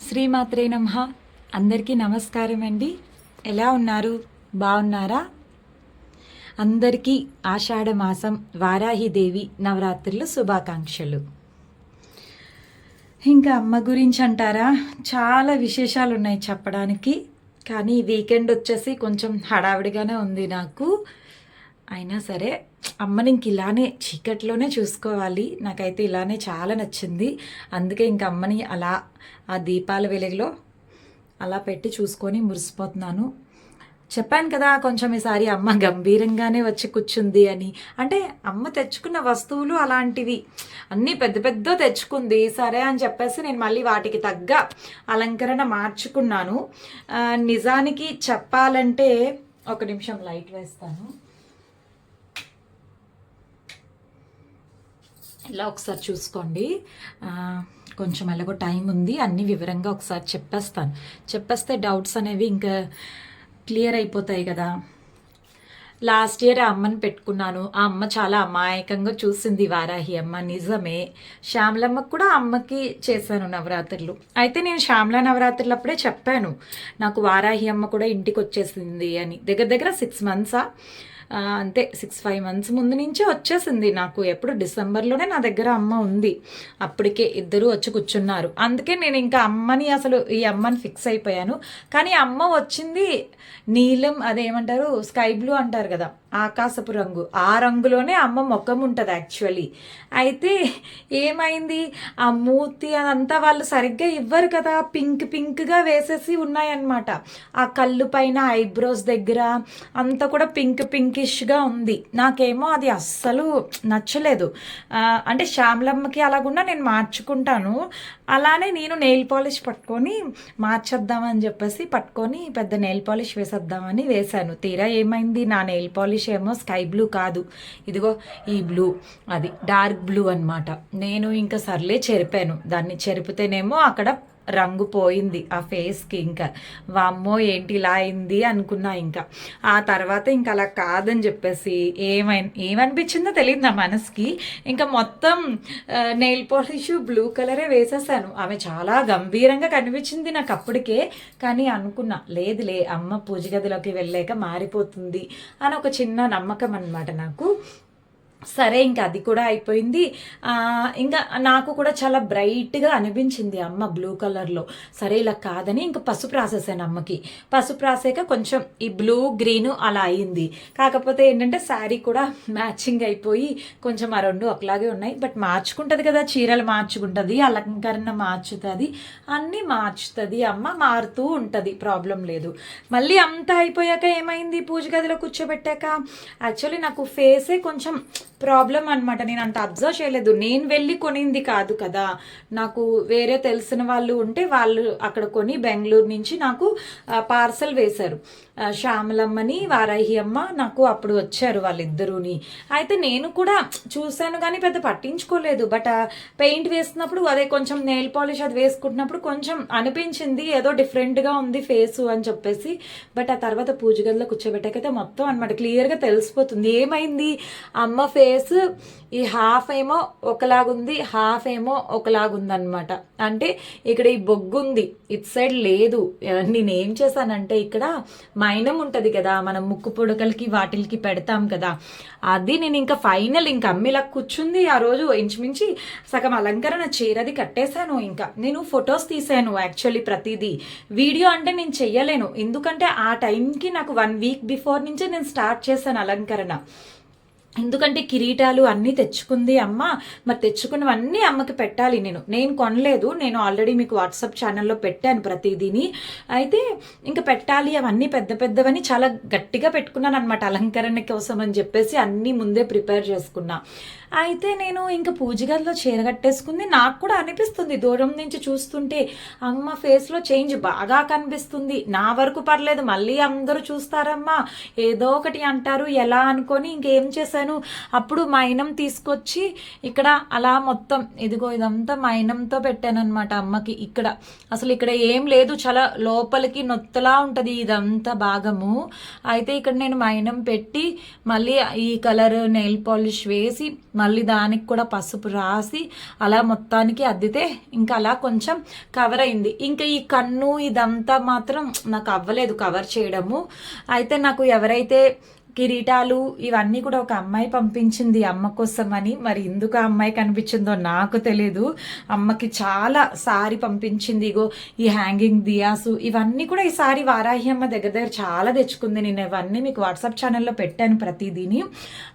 శ్రీమాత్రే నమ. అందరికీ నమస్కారం అండి. ఎలా ఉన్నారు? బాగున్నారా? అందరికీ ఆషాఢ మాసం వారాహిదేవి నవరాత్రుల శుభాకాంక్షలు. ఇంకా అమ్మ గురించి అంటారా? చాలా విశేషాలు ఉన్నాయి చెప్పడానికి. కానీ వీకెండ్ వచ్చేసి కొంచెం హడావిడిగానే ఉంది నాకు. అయినా సరే అమ్మని ఇంక ఇలానే చీకట్లోనే చూసుకోవాలి. నాకైతే ఇలానే చాలా నచ్చింది. అందుకే ఇంక అమ్మని అలా ఆ దీపాల వెలుగులో అలా పెట్టి చూసుకొని మురిసిపోతున్నాను. చెప్పాను కదా కొంచెం ఈసారి అమ్మ గంభీరంగానే వచ్చి కూర్చుంది అని. అంటే అమ్మ తెచ్చుకున్న వస్తువులు అలాంటివి అన్నీ పెద్ద పెద్ద తెచ్చుకుంది. సరే అని చెప్పేసి నేను మళ్ళీ వాటికి తగ్గ అలంకరణ మార్చుకున్నాను. నిజానికి చెప్పాలంటే ఒక నిమిషం లైట్ వేస్తాను. ఇలా ఒకసారి చూసుకోండి. కొంచెం ఎలాగో టైం ఉంది. అన్ని వివరంగా ఒకసారి చెప్పేస్తాను. చెప్పేస్తే డౌట్స్ అనేవి ఇంకా క్లియర్ అయిపోతాయి కదా. లాస్ట్ ఇయర్ ఆ అమ్మని పెట్టుకున్నాను. ఆ అమ్మ చాలా అమాయకంగా చూసింది వారాహి అమ్మ. నిజమే. శ్యామలమ్మకు కూడా అమ్మకి చేశాను నవరాత్రులు. అయితే నేను శ్యామల నవరాత్రులు అప్పుడే చెప్పాను. నాకు వారాహి అమ్మ కూడా ఇంటికి వచ్చేసింది అని. దగ్గర దగ్గర సిక్స్ మంత్సా అంతే సిక్స్ ఫైవ్ మంత్స్ ముందు నుంచే వచ్చేసింది నాకు. ఎప్పుడు డిసెంబర్లోనే నా దగ్గర అమ్మ ఉంది. అప్పటికే ఇద్దరు వచ్చి కూర్చున్నారు. అందుకే నేను ఇంకా అమ్మని అసలు ఈ అమ్మని ఫిక్స్ అయిపోయాను. కానీ అమ్మ వచ్చింది నీలం అదేమంటారు స్కై బ్లూ అంటారు కదా ఆకాశపు రంగు. ఆ రంగులోనే అమ్మ ముఖం ఉంటుంది యాక్చువల్లీ అయితే ఏమైంది? ఆ మూర్తి అదంతా వాళ్ళు సరిగ్గా ఇవ్వరు కదా. పింక్ పింక్గా వేసేసి ఉన్నాయన్నమాట. ఆ కళ్ళు పైన ఐబ్రోస్ దగ్గర అంతా కూడా పింక్ స్టైలిష్గా ఉంది. నాకేమో అది అస్సలు నచ్చలేదు. అంటే శ్యామలమ్మకి అలాగున్నా నేను మార్చుకుంటాను. అలానే నేను నెయిల్ పాలిష్ పట్టుకొని మార్చేద్దామని చెప్పేసి పట్టుకొని పెద్ద నెయిల్ పాలిష్ వేసేద్దామని వేశాను. తీరా ఏమైంది? నా నెయిల్ పాలిష్ ఏమో స్కై బ్లూ కాదు. ఇదిగో ఈ బ్లూ అది డార్క్ బ్లూ అన్నమాట. నేను ఇంకా సర్లే చెరిపాను. దాన్ని చెరిపితేనేమో అక్కడ రంగు పోయింది ఆ ఫేస్కి ఇంకా. వామ్మో ఏంటి ఇలా అయింది అనుకున్నా ఇంకా. ఆ తర్వాత ఇంకా అలా కాదని చెప్పేసి ఏమై ఏమనిపించిందో తెలియదు నా మనసుకి. ఇంకా మొత్తం నెయిల్ పాలిష్ బ్లూ కలరే వేసేసాను. ఆమె చాలా గంభీరంగా కనిపించింది నాకు అప్పటికే. కానీ అనుకున్నా లేదులే అమ్మ పూజ గదిలోకి వెళ్ళాక మారిపోతుంది అని ఒక చిన్న నమ్మకం అన్నమాట నాకు. సరే ఇంకా అది కూడా అయిపోయింది. ఇంకా నాకు కూడా చాలా బ్రైట్గా అనిపించింది అమ్మ బ్లూ కలర్లో. సరే ఇలా కాదని ఇంకా పసుపు రాసేసాను అమ్మకి. పసుపు రాసాక కొంచెం ఈ బ్లూ గ్రీన్ అలా అయింది. కాకపోతే ఏంటంటే శారీ కూడా మ్యాచింగ్ అయిపోయి కొంచెం ఆ రెండు ఒకలాగే ఉన్నాయి. బట్ మార్చుకుంటుంది కదా చీరలు మార్చుకుంటుంది అలంకరణ మార్చుతుంది అన్నీ మార్చుతుంది అమ్మ మారుతూ ఉంటుంది ప్రాబ్లం లేదు. మళ్ళీ అంతా అయిపోయాక ఏమైంది పూజ గదిలో కూర్చోబెట్టాక? యాక్చువల్లీ నాకు ఫేసే కొంచెం ప్రాబ్లం అనమాట నేను అంత అబ్జర్వ్ చేయలేదు. నేను వెళ్ళి కొనింది కాదు కదా. నాకు వేరే తెలిసిన వాళ్ళు ఉంటే వాళ్ళు అక్కడ కొని బెంగళూరు నుంచి నాకు పార్సల్ వేశారు. శ్యామలమ్మని వారాహి అమ్మ నాకు అప్పుడు వచ్చారు వాళ్ళిద్దరూని. అయితే నేను కూడా చూశాను కానీ పెద్ద పట్టించుకోలేదు. బట్ పెయింట్ వేస్తున్నప్పుడు అదే కొంచెం నెయిల్ పాలిష్ అది వేసుకుంటున్నప్పుడు కొంచెం అనిపించింది. ఏదో డిఫరెంట్గా ఉంది ఫేసు అని చెప్పేసి. బట్ ఆ తర్వాత పూజ గదిలో కూర్చోబెట్టాకైతే మొత్తం అనమాట క్లియర్గా తెలిసిపోతుంది. ఏమైంది? అమ్మ ఫేస్ ఈ హాఫ్ ఏమో ఒకలాగుంది హాఫ్ ఏమో ఒకలాగుందనమాట అంటే ఇక్కడ ఈ బొగ్గు ఉంది ఇటు సైడ్ లేదు. నేను ఏం చేశానంటే ఇక్కడ మైనం ఉంటుంది కదా మనం ముక్కు పొడకలకి వాటిల్కి పెడతాం కదా. అది నేను ఇంకా ఫైనల్ ఇంకా అమ్మిలా కూర్చుంది ఆ రోజు ఇంచుమించి సగం అలంకరణ చీరది కట్టేశాను ఇంకా. నేను ఫొటోస్ తీసాను యాక్చువల్లీ ప్రతిదీ. వీడియో అంటే నేను చెయ్యలేను. ఎందుకంటే ఆ టైంకి నాకు వన్ వీక్ బిఫోర్ నుంచే నేను స్టార్ట్ చేశాను అలంకరణ. ఎందుకంటే కిరీటాలు అన్నీ తెచ్చుకుంది అమ్మ. మరి తెచ్చుకున్నవన్నీ అమ్మకి పెట్టాలి నేను. నేను కొనలేదు. నేను ఆల్రెడీ మీకు వాట్సాప్ ఛానల్లో పెట్టాను ప్రతిదీని. అయితే ఇంకా పెట్టాలి. అవన్నీ పెద్ద పెద్దవని చాలా గట్టిగా పెట్టుకున్నాను అనమాట అలంకరణ కోసం అని చెప్పేసి అన్నీ ముందే ప్రిపేర్ చేసుకున్నా. అయితే నేను ఇంకా పూజగదిలో చీర కట్టేసుకుంది. నాకు కూడా అనిపిస్తుంది దూరం నుంచి చూస్తుంటే. అమ్మ ఫేస్లో చేంజ్ బాగా కనిపిస్తుంది. నా వరకు పర్లేదు మళ్ళీ అందరూ చూస్తారమ్మా. ఏదో ఒకటి అంటారు ఎలా అనుకొని ఇంకేం చేశాను? అప్పుడు మైనం తీసుకొచ్చి ఇక్కడ అలా మొత్తం ఇదిగో ఇదంతా మైనంతో పెట్టాను అనమాట అమ్మకి ఇక్కడ. అసలు ఇక్కడ ఏం లేదు చాలా లోపలికి నొత్తలా ఉంటుంది ఇదంతా భాగము. అయితే ఇక్కడ నేను మైనం పెట్టి మళ్ళీ ఈ కలర్ నెయిల్ పాలిష్ వేసి మళ్ళీ దానికి కూడా పసుపు రాసి అలా మొత్తానికి అద్దితే ఇంకా అలా కొంచెం కవర్ అయింది. ఇంకా ఈ కన్ను ఇదంతా మాత్రం నాకు అవ్వలేదు కవర్ చేయడము. అయితే నాకు ఎవరైతే కిరీటాలు ఇవన్నీ కూడా ఒక అమ్మాయి పంపించింది అమ్మ కోసం అని మరి ఎందుకు ఆ అమ్మాయి కనిపించిందో నాకు తెలియదు అమ్మకి చాలా సారీ పంపించింది. ఇగో ఈ హ్యాంగింగ్ దియాసు ఇవన్నీ కూడా ఈ సారీ వారాహి అమ్మ దగ్గర దగ్గర చాలా తెచ్చుకుంది. నేను ఇవన్నీ మీకు వాట్సాప్ ఛానల్లో పెట్టాను ప్రతిదీని.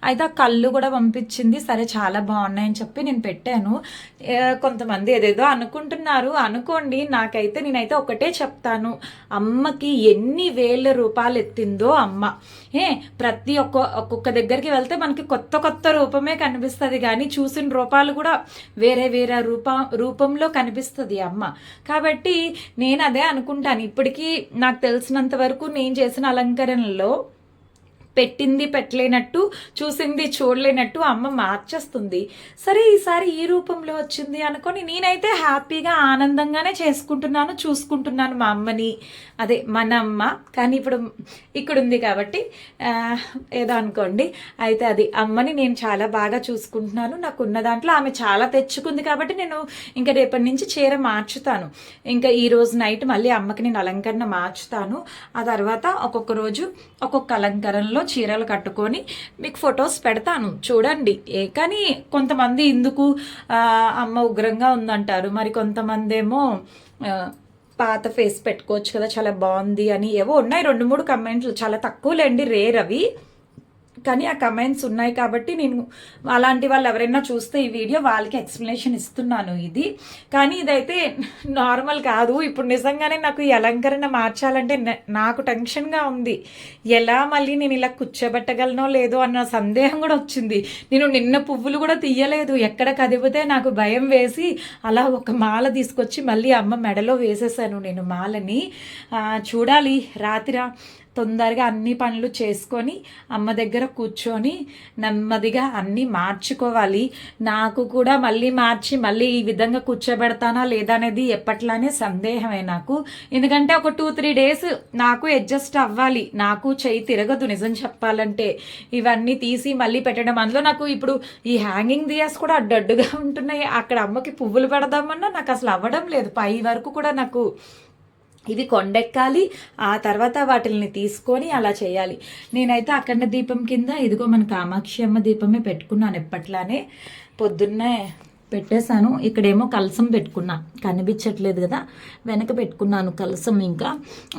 అయితే ఆ కళ్ళు కూడా పంపించింది. సరే చాలా బాగున్నాయని చెప్పి నేను పెట్టాను. కొంతమంది ఏదేదో అనుకుంటున్నారు. అనుకోండి నాకైతే నేనైతే ఒకటే చెప్తాను. అమ్మకి ఎన్ని వేల రూపాయలు ఎత్తిందో అమ్మ. ఏ ప్రతి ఒక్క ఒక్కొక్క దగ్గరికి వెళ్తే మనకి కొత్త కొత్త రూపమే కనిపిస్తుంది. కానీ చూసిన రూపాలు కూడా వేరే వేరే రూప రూపంలో కనిపిస్తుంది అమ్మ. కాబట్టి నేను అదే అనుకుంటాను. ఇప్పటికీ నాకు తెలిసినంత వరకు నేను చేసిన అలంకరణలో పెట్టింది పెట్టలేనట్టు చూసింది చూడలేనట్టు అమ్మ మార్చేస్తుంది. సరే ఈసారి ఈ రూపంలో వచ్చింది అనుకొని నేనైతే హ్యాపీగా ఆనందంగానే చేసుకుంటున్నాను చూసుకుంటున్నాను మా అమ్మని. అదే మన అమ్మ కానీ ఇప్పుడు ఇక్కడ ఉంది కాబట్టి ఏదో అనుకోండి. అయితే అది అమ్మని నేను చాలా బాగా చూసుకుంటున్నాను. నాకు ఉన్న దాంట్లో ఆమె చాలా తెచ్చుకుంది కాబట్టి నేను ఇంకా రేపటి నుంచి చీర మార్చుతాను. ఇంకా ఈ రోజు నైట్ మళ్ళీ అమ్మకి నేను అలంకరణ మార్చుతాను. ఆ తర్వాత ఒక్కొక్క రోజు ఒక్కొక్క అలంకరణలో చీరలు కట్టుకొని మీకు ఫొటోస్ పెడతాను. చూడండి. ఏ కానీ కొంతమంది ఇందుకు అమ్మ ఉగ్రంగా ఉందంటారు. మరి కొంతమంది ఏమో పాత ఫేస్ పెట్టుకోవచ్చు కదా చాలా బాగుంది అని ఏవో ఉన్నాయి. రెండు మూడు కమెంట్లు చాలా తక్కువలేండి. రేర్ అవి. కానీ ఆ కమెంట్స్ ఉన్నాయి కాబట్టి నేను అలాంటి వాళ్ళు ఎవరైనా చూస్తే ఈ వీడియో వాళ్ళకి ఎక్స్ప్లెనేషన్ ఇస్తున్నాను ఇది. కానీ ఇదైతే నార్మల్ కాదు. ఇప్పుడు నిజంగానే నాకు ఈ అలంకరణ మార్చాలంటే నాకు టెన్షన్గా ఉంది. ఎలా మళ్ళీ నేను ఇలా కూర్చోబెట్టగలనో లేదో అన్న సందేహం కూడా వచ్చింది. నేను నిన్న పువ్వులు కూడా తీయలేదు. ఎక్కడ కదిపితే నాకు భయం వేసి అలా ఒక మాల తీసుకొచ్చి మళ్ళీ అమ్మ మెడలో వేసేసాను నేను మాలని. చూడాలి. రాత్రి తొందరగా అన్ని పనులు చేసుకొని అమ్మ దగ్గర కూర్చొని నెమ్మదిగా అన్నీ మార్చుకోవాలి. నాకు కూడా మళ్ళీ మార్చి మళ్ళీ ఈ విధంగా కూర్చోబెడతానా లేదా అనేది ఎప్పట్లానే సందేహమే నాకు. ఎందుకంటే ఒక టూ త్రీ డేస్ నాకు అడ్జస్ట్ అవ్వాలి. నాకు చెయ్యి తిరగదు నిజం చెప్పాలంటే. ఇవన్నీ తీసి మళ్ళీ పెట్టడం. అందులో నాకు ఇప్పుడు ఈ హ్యాంగింగ్ దియాస్ కూడా అడ్డడ్డుగా ఉంటున్నాయి. అక్కడ అమ్మకి పువ్వులు పెడదామన్నా నాకు అసలు అవ్వడం లేదు. పై వరకు కూడా నాకు ఇవి కొండెక్కాలి ఆ తర్వాత వాటిని తీసుకొని అలా చేయాలి. నేనైతే అఖండ దీపం కింద ఇదిగో మన కామాక్షి అమ్మ దీపమే పెట్టుకున్నాను ఎప్పట్లానే. పొద్దున్నే పెట్టేశాను. ఇక్కడేమో కలసం పెట్టుకున్నా. కనిపించట్లేదు కదా. వెనక పెట్టుకున్నాను కలసం ఇంకా.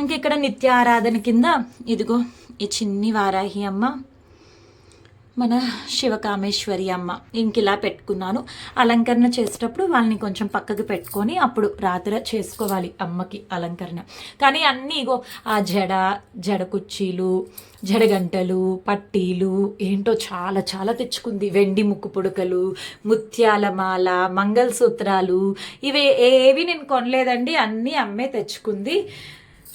ఇంక ఇక్కడ నిత్య ఆరాధన కింద ఇదిగో ఈ చిన్ని వారాహి అమ్మ. మన శివకామేశ్వరి అమ్మ ఇంకిలా పెట్టుకున్నాను. అలంకరణ చేసేటప్పుడు వాళ్ళని కొంచెం పక్కకి పెట్టుకొని అప్పుడు రాత్రి చేసుకోవాలి అమ్మకి అలంకరణ. కానీ అన్నీ ఇగో ఆ జడ జడ కుర్చీలు జడగంటలు పట్టీలు ఏంటో చాలా చాలా తెచ్చుకుంది. వెండి ముక్కు పుడకలు ముత్యాల మాల మంగళసూత్రాలు ఇవి ఏవి నేను కొనలేదండి. అన్నీ అమ్మే తెచ్చుకుంది.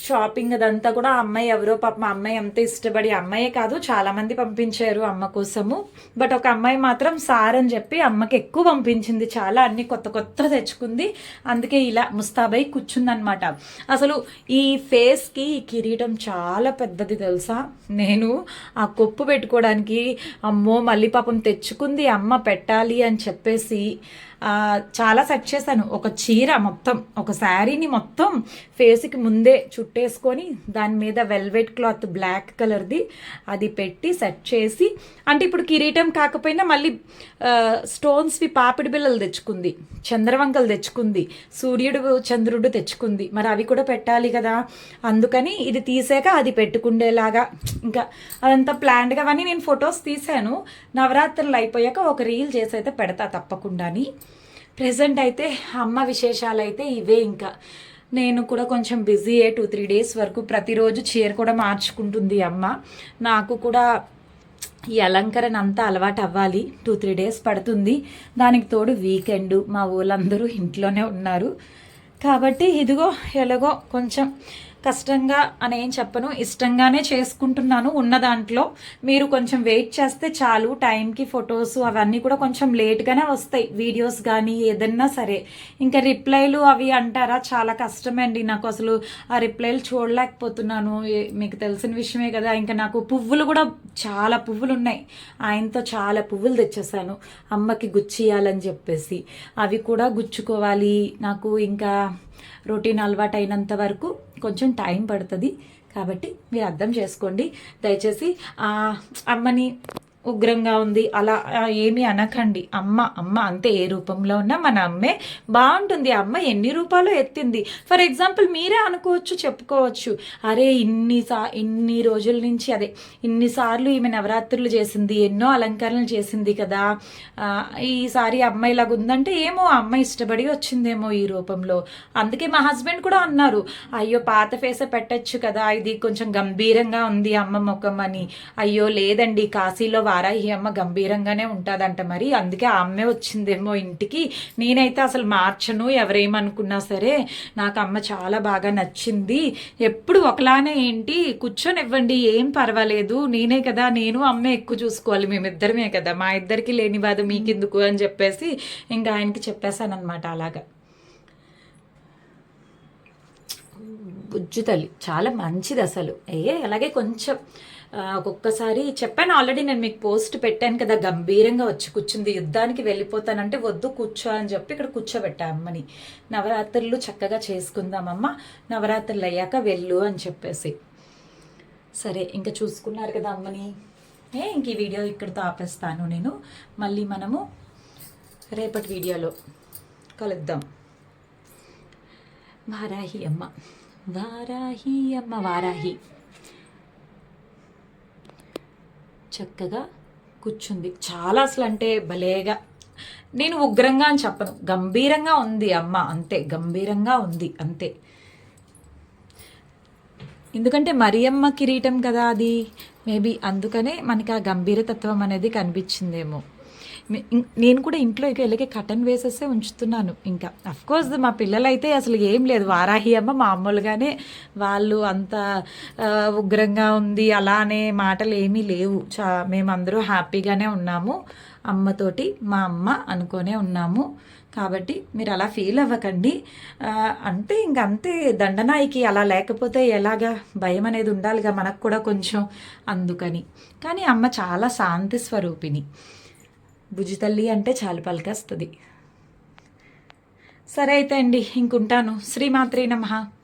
షాపింగ్ అదంతా కూడా ఆ అమ్మాయి ఎవరో పాప మా అమ్మాయి ఎంత ఇష్టపడి అమ్మాయే కాదు చాలా మంది పంపించారు అమ్మ కోసము. బట్ ఒక అమ్మాయి మాత్రం సార్ అని చెప్పి అమ్మకి ఎక్కువ పంపించింది. చాలా అన్ని కొత్త కొత్త తెచ్చుకుంది. అందుకే ఇలా ముస్తాబై కూర్చుందనమాట అసలు ఈ ఫేస్కి ఈ కిరీటం చాలా పెద్దది తెలుసా? నేను ఆ కొప్పు పెట్టుకోవడానికి అమ్మో మళ్ళీ పాపం తెచ్చుకుంది అమ్మ పెట్టాలి అని చెప్పేసి చాలా సెట్ చేశాను. ఒక చీర మొత్తం ఒక శారీని మొత్తం ఫేస్కి ముందే కుట్టేసుకొని దాని మీద వెల్వెట్ క్లాత్ బ్లాక్ కలర్ది అది పెట్టి సెట్ చేసి అంటే ఇప్పుడు కిరీటం కాకపోయినా మళ్ళీ స్టోన్స్వి పాపిడి బిళ్ళలు తెచ్చుకుంది చంద్రవంకలు తెచ్చుకుంది సూర్యుడు చంద్రుడు తెచ్చుకుంది. మరి అవి కూడా పెట్టాలి కదా. అందుకని ఇది తీసాక అది పెట్టుకుండేలాగా ఇంకా అదంతా ప్లాన్డ్గా అవన్నీ నేను ఫొటోస్ తీశాను. నవరాత్రులు అయిపోయాక ఒక రీల్ చేసి అయితే పెడతా తప్పకుండాని. ప్రజెంట్ అయితే అమ్మ విశేషాలు అయితే ఇవే ఇంకా. నేను కూడా కొంచెం బిజీయే టూ త్రీ డేస్ వరకు ప్రతిరోజు చీర కూడా మార్చుకుంటుంది అమ్మ. నాకు కూడా ఈ అలంకరణ అంతా అలవాటు అవ్వాలి. టూ త్రీ డేస్ పడుతుంది. దానికి తోడు వీకెండ్ మా ఊళ్ళందరూ ఇంట్లోనే ఉన్నారు. కాబట్టి ఇదిగో ఎలాగో కొంచెం కష్టంగా అని ఏం చెప్పను ఇష్టంగానే చేసుకుంటున్నాను ఉన్న దాంట్లో. మీరు కొంచెం వెయిట్ చేస్తే చాలు టైంకి ఫొటోస్ అవన్నీ కూడా కొంచెం లేట్గానే వస్తాయి వీడియోస్ కానీ ఏదన్నా సరే. ఇంకా రిప్లైలు అవి అంటారా? చాలా కష్టమండి నాకు అసలు ఆ రిప్లైలు చూడలేకపోతున్నాను. మీకు తెలిసిన విషయమే కదా ఇంకా నాకు పువ్వులు కూడా చాలా పువ్వులు ఉన్నాయి ఆయనతో చాలా పువ్వులు తెచ్చేసాను అమ్మకి గుచ్చియాలని చెప్పేసి. అవి కూడా గుచ్చుకోవాలి నాకు ఇంకా రొటీన్ అలవాటు అయినంత వరకు కొంచెం టైం పడుతుంది కాబట్టి మీరు అర్థం చేసుకోండి. దయచేసి అమ్మని ఉగ్రంగా ఉంది. అలా ఏమి ఏమీ అనకండి. అమ్మ అమ్మ అంతే ఏ రూపంలో ఉన్నా మన అమ్మే బాగుంటుంది. ఆ అమ్మ ఎన్ని రూపాలు ఎత్తింది? ఫర్ ఎగ్జాంపుల్ మీరే అనుకోవచ్చు చెప్పుకోవచ్చు. అరే ఇన్ని సా ఇన్ని రోజుల నుంచి అదే ఇన్నిసార్లు ఈమె నవరాత్రులు చేసింది ఎన్నో అలంకరణలు చేసింది కదా. ఈసారి అమ్మాయి లాగా ఉందంటే ఏమో ఆ అమ్మాయి ఇష్టపడి వచ్చిందేమో ఈ రూపంలో. అందుకే మా హస్బెండ్ కూడా అన్నారు అయ్యో పాత ఫేసే పెట్టచ్చు కదా ఇది కొంచెం గంభీరంగా ఉంది అమ్మ ముఖం అని. అయ్యో లేదండి కాశీలో వారాహి అమ్మ గంభీరంగానే ఉంటుందంట మరి. అందుకే ఆ అమ్మే వచ్చిందేమో ఇంటికి. నేనైతే అసలు మార్చను ఎవరేమనుకున్నా సరే. నాకు అమ్మ చాలా బాగా నచ్చింది. ఎప్పుడు ఒకలానే ఏంటి కూర్చొని ఇవ్వండి ఏం పర్వాలేదు. నేనే కదా నేను అమ్మే ఎక్కువ చూసుకోవాలి మేమిద్దరమే కదా. మా ఇద్దరికి లేని బాధ మీకెందుకు అని చెప్పేసి ఇంకా ఆయనకి చెప్పేశానమాట అలాగా. బుజ్జు తల్లి చాలా మంచిది అసలు ఏ అలాగే కొంచెం ఒక్కొక్కసారి చెప్పాను ఆల్రెడీ నేను మీకు పోస్ట్ పెట్టాను కదా గంభీరంగా వచ్చి కూర్చుంది యుద్ధానికి వెళ్ళిపోతానంటే వద్దు కూర్చో అని చెప్పి ఇక్కడ కూర్చోబెట్టా అమ్మని. నవరాత్రులు చక్కగా చేసుకుందామమ్మ నవరాత్రులు అయ్యాక వెళ్ళు అని చెప్పేసి. సరే ఇంకా చూసుకున్నారు కదా అమ్మని. ఏ ఇంక ఈ వీడియో ఇక్కడితో ఆపేస్తాను నేను. మళ్ళీ మనము రేపటి వీడియోలో కలుద్దాం. వారాహి అమ్మ. వారాహి అమ్మ వారాహి. చక్కగా కూర్చుంది. చాలా అసలు అంటే భలేగా. నేను ఉగ్రంగా అని చెప్పను. గంభీరంగా ఉంది అమ్మ అంతే. గంభీరంగా ఉంది అంతే. ఎందుకంటే మరియమ్మ కిరీటం కదా అది. మేబీ అందుకనే మనకి ఆ గంభీరతత్వం అనేది కనిపించిందేమో. నేను కూడా ఇంట్లో ఇక ఇలాగే కటన్ వేసేసే ఉంచుతున్నాను. ఇంకా కోర్స్ మా పిల్లలైతే అసలు ఏం లేదు. వారాహి అమ్మ మామూలుగానే వాళ్ళు అంత ఉగ్రంగా ఉంది అలా అనే మాటలు ఏమీ లేవు. చా మేమందరూ హ్యాపీగానే ఉన్నాము. అమ్మతోటి మా అమ్మ అనుకోనే ఉన్నాము. కాబట్టి మీరు అలా ఫీల్ అవ్వకండి. అంటే ఇంక అంతే. దండనాయికి అలా లేకపోతే ఎలాగా భయం అనేది ఉండాలిగా మనకు కూడా కొంచెం అందుకని. కానీ అమ్మ చాలా శాంతి స్వరూపిణి. బుజ్జితల్లి అంటే చాలు పలికేస్తుంది. సరే అయితే అండి ఇంకుంటాను. శ్రీమాత్రి నమః.